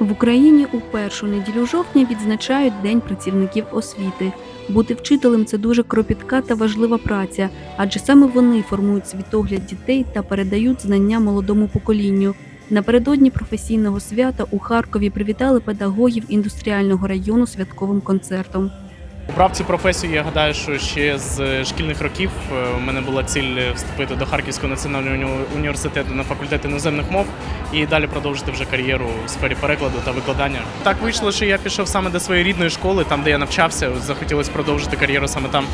В Україні у першу неділю жовтня відзначають День працівників освіти. Бути вчителем це дуже кропітка та важлива праця, адже саме вони формують світогляд дітей та передають знання молодому поколінню. Напередодні професійного свята у Харкові привітали педагогів індустріального району святковим концертом. Обрав цю професію, я гадаю, що ще з шкільних років е, у мене була ціль вступити до Харківського національного університету на факультет іноземних мов і далі продовжити вже кар'єру у сфері перекладу та викладання. Так вийшло, що я пішов саме до своєї рідної школи, там де я навчався. Захотілося продовжити кар'єру саме там.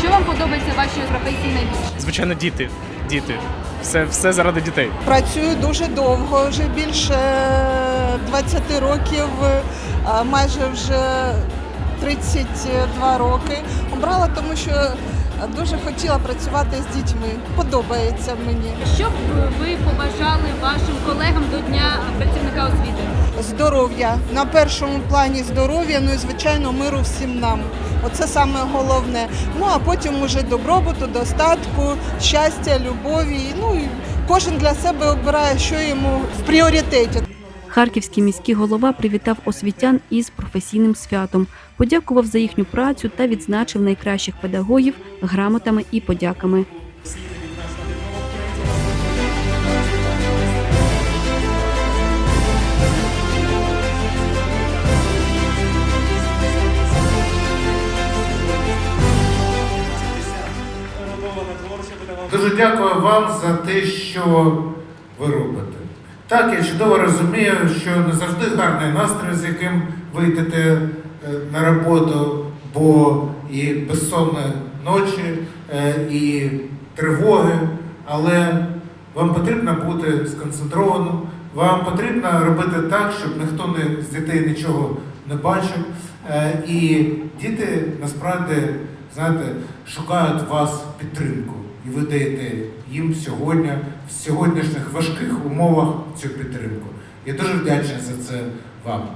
Що вам подобається в вашій професії найбільше? Звичайно, діти. Діти. Все, все заради дітей. Працюю дуже довго, вже більше 20 років, майже вже 32 роки. Обрала, тому що дуже хотіла працювати з дітьми. Подобається мені. Що б ви побажали вашим колегам до Дня працівника освіти? Здоров'я на першому плані здоров'я, ну і звичайно миру всім нам. Оце саме головне. Ну а потім уже добробуту, достатку, щастя, любові. Ну і кожен для себе обирає, що йому в пріоритеті. Харківський міський голова привітав освітян із професійним святом, подякував за їхню працю та відзначив найкращих педагогів грамотами і подяками. Дуже дякую вам за те, що ви робите. Так, я чудово розумію, що не завжди гарний настрій, з яким ви йдете е, на роботу, бо і безсонні ночі, е, і тривоги, але вам потрібно бути сконцентрованим, вам потрібно робити так, щоб ніхто не, з дітей нічого не бачив. Е, І діти насправді, знаєте, шукають вас підтримку. І ви даєте їм сьогодні, в сьогоднішніх важких умовах цю підтримку. Я дуже вдячний за це вам.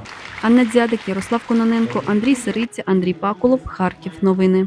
Анна Дзядик, Ярослав Кононенко, Андрій Сириця, Андрій Пакулов, Харків. Новини.